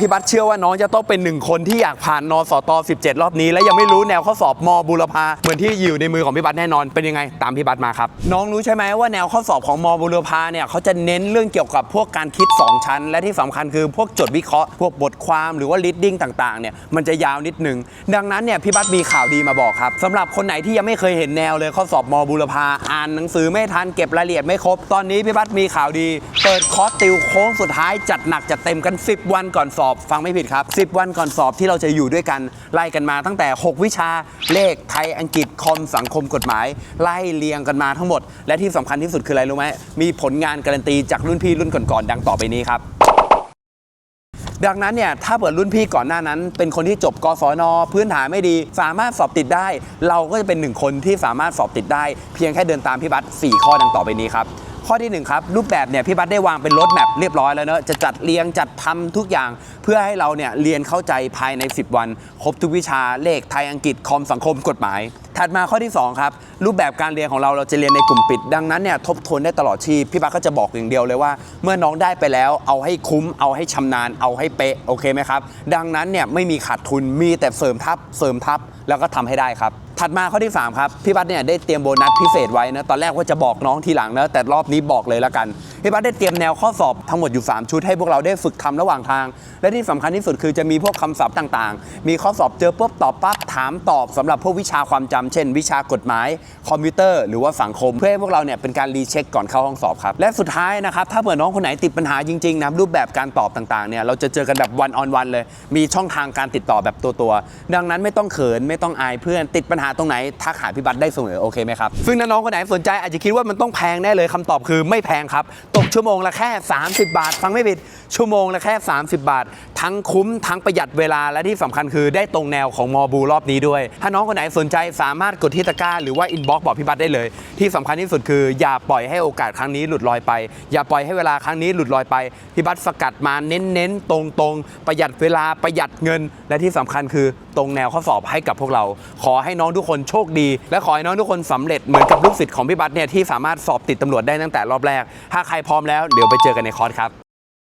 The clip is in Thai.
พี่บัตเชื่อว่าน้องจะต้องเป็นหนึ่งคนที่อยากผ่านนสต 17 รอบนี้ และยังไม่รู้แนวข้อสอบมบุรพาเหมือนที่อยู่ในมือของพี่บัตแน่นอนเป็นยังไงตามพี่บัตมาครับน้องรู้ใช่ไหมว่าแนวข้อสอบของมบุรพาเนี่ยเขาจะเน้นเรื่องเกี่ยวกับพวกการคิด 2 ชั้น และที่สำคัญคือพวกจดวิเคราะห์พวกบทความหรือว่า reading ต่างๆเนี่ยมันจะยาวนิดหนึ่งดังนั้นเนี่ยพี่บัตมีข่าวดีมาบอกครับสำหรับคนไหนที่ยังไม่เคยเห็นแนวเลยข้อสอบมบุรพาอ่านหนังสือไม่ทันเก็บรายละเอียดไม่ครบตอนนี้พี่บัตมีข่าวดี เปิดคอร์สติวโค้งสุดท้ายจัดหนักจัดเต็มกัน 10 วันก่อนสอบฟังไม่ผิดครับ 10 วันก่อนสอบที่เราจะอยู่ด้วยกันไล่กันมาตั้งแต่ 6 วิชาเลขไทยอังกฤษคอมสังคมกฎหมาย ไล่เรียงกันมาทั้งหมด และที่สำคัญที่สุดคืออะไรรู้ไหมมีผลงานการันตีจากรุ่นพี่รุ่นก่อนๆดังต่อไปนี้ครับดังนั้นเนี่ยถ้าเปิดรุ่นพี่ก่อนหน้านั้น เป็นคนที่จบกศนพื้นฐานไม่ดี สามารถสอบติดได้ เราก็จะเป็นหนึ่งคนที่สามารถสอบติดได้ เพียงแค่เดินตามพี่บัตร4ข้อดังต่อไปนี้ครับ ข้อที่หนึ่งครับ รูปแบบเนี่ยพี่บัตได้วางเป็นรถแมพเรียบร้อยแล้วเนอะจะจัดเรียงจัดทำทุกอย่างเพื่อให้เราเนี่ยเรียนเข้าใจภายใน 10 วัน ครบทุกวิชาเลขไทยอังกฤษคอมสังคมกฎหมาย ถัดมาข้อที่ 2 ครับ รูปแบบการเรียนของเราเราจะเรียนในกลุ่มปิด ดังนั้นเนี่ยทบทวนได้ตลอดชีพพี่บักก็จะบอกอย่างเดียวเลยว่า เมื่อน้องได้ไปแล้วเอาให้คุ้มเอาให้ชำนาญเอาให้เป๊ะโอเคไหมครับดังนั้นเนี่ยไม่มีขาดทุนมีแต่เสริมทัพเสริมทัพแล้วก็ทำให้ได้ครับ ถัดมาข้อที่ 3 ครับ พี่บัตเนี่ยได้เตรียมโบนัสพิเศษไว้นะ ตอนแรกว่าจะบอกน้องทีหลังนะ แต่รอบนี้บอกเลยละกัน พี่บัตได้เตรียมแนวข้อสอบทั้งหมดอยู่ 3 ชุดให้พวกเราได้ฝึกทำระหว่างทาง และที่สำคัญที่สุดคือจะมีพวกคำศัพท์ต่างๆ มีข้อสอบเจอปุ๊บตอบปั๊บถามตอบสำหรับพวกวิชาความจำเช่น วิชากฎหมาย คอมพิวเตอร์ หรือว่าสังคม เพื่อให้พวกเราเนี่ยเป็นการรีเช็คก่อนเข้าห้องสอบครับ และสุดท้ายนะครับ ถ้าเผื่อน้องคนไหนติดปัญหาจริงๆนะรูปแบบการตอบต่างๆเนี่ยเราจะเจอกันแบบวันออนวันเลย มีช่องทางการติดต่อแบบตัวตัวๆดังนั้นไม่ต้องเขินไม่ต้องอายเพื่อนติดปัญหาตรงไหนทักหาพี่บัตได้เสมอโอเคไหมครับซึ่งน้องคนไหนสนใจอาจจะคิดว่ามันต้องแพงแน่เลยคำตอบคือไม่แพงครับตกชั่วโมงละแค่ 30 บาท ฟังไม่ผิดชั่วโมงละแค่ 30 บาท ทั้งคุ้มทั้งประหยัดเวลาและที่สำคัญคือได้ตรงแนวของมอบูรอบนี้ด้วย ถ้าน้องคนไหนสนใจสามารถกดที่ตะกร้าหรือว่าอินบ็อกซ์บอกพี่บัตได้เลย ที่สำคัญที่สุดคือ อย่าปล่อยให้โอกาสครั้งนี้หลุดลอยไป อย่าปล่อยให้เวลาครั้งนี้หลุดลอยไปพี่บัตสกัดมาเน้นๆตรงๆ ประหยัดเวลาประหยัดเงิน และที่สำคัญคือตรงแนวข้อสอบให้กับพวกเรา ขอให้น้องทุกคนโชคดี และขอให้น้องทุกคนสำเร็จเหมือนกับลูกศิษย์ของพี่บัตเนี่ยที่สามารถสอบติดตำรวจได้ตั้งแต่รอบแรก ถ้าใครพร้อมแล้วเดี๋ยวไปเจอกันในคอร์สครับ